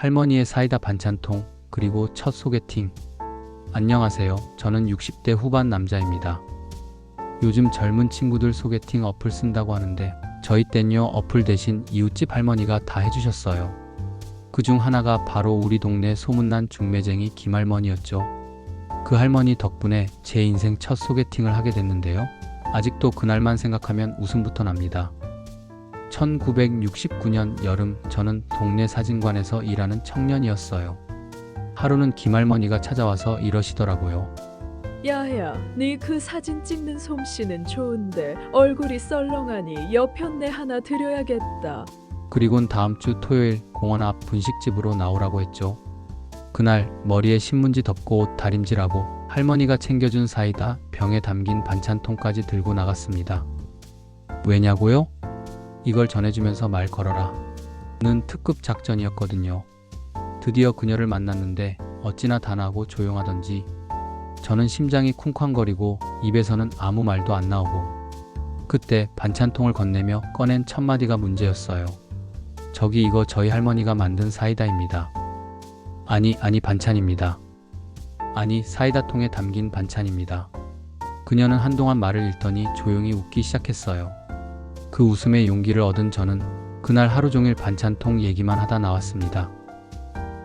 할머니의 사이다 반찬통, 그리고 첫 소개팅. 안녕하세요. 저는 60대 후반 남자입니다. 요즘 젊은 친구들 소개팅 어플 쓴다고 하는데 저희 땐요 어플 대신 이웃집 할머니가 다 해주셨어요. 그 중 하나가 바로 우리 동네 소문난 중매쟁이 김할머니였죠. 그 할머니 덕분에 제 인생 첫 소개팅을 하게 됐는데요. 아직도 그날만 생각하면 웃음부터 납니다. 1969년 여름 저는 동네 사진관에서 일하는 청년이었어요. 하루는 김할머니가 찾아와서 이러시더라고요. 야야, 네 그 사진 찍는 솜씨는 좋은데 얼굴이 썰렁하니 옆편내 하나 드려야겠다. 그리곤 다음 주 토요일 공원 앞 분식집으로 나오라고 했죠. 그날 머리에 신문지 덮고 옷 다림질하고 할머니가 챙겨준 사이다 병에 담긴 반찬통까지 들고 나갔습니다. 왜냐고요? 이걸 전해주면서 말 걸어라. 는 특급 작전이었거든요. 드디어 그녀를 만났는데 어찌나 단하고 조용하던지 저는 심장이 쿵쾅거리고 입에서는 아무 말도 안 나오고 그때 반찬통을 건네며 꺼낸 첫 마디가 문제였어요. 저기 이거 저희 할머니가 만든 사이다입니다. 아니, 아니 반찬입니다. 아니, 사이다 통에 담긴 반찬입니다. 그녀는 한동안 말을 잃더니 조용히 웃기 시작했어요. 그 웃음에 용기를 얻은 저는 그날 하루 종일 반찬통 얘기만 하다 나왔습니다.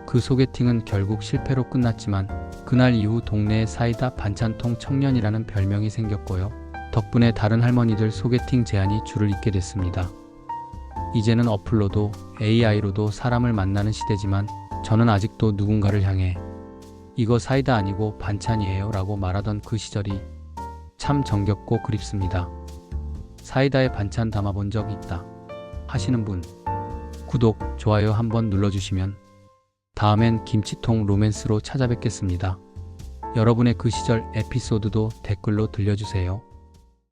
그 소개팅은 결국 실패로 끝났지만 그날 이후 동네에 사이다 반찬통 청년이라는 별명이 생겼고요. 덕분에 다른 할머니들 소개팅 제안이 줄을 잇게 됐습니다. 이제는 어플로도 AI로도 사람을 만나는 시대지만 저는 아직도 누군가를 향해 이거 사이다 아니고 반찬이에요 라고 말하던 그 시절이 참 정겹고 그립습니다. 사이다에 반찬 담아본 적 있다 하시는 분 구독, 좋아요 한번 눌러주시면 다음엔 김치통 로맨스로 찾아뵙겠습니다. 여러분의 그 시절 에피소드도 댓글로 들려주세요.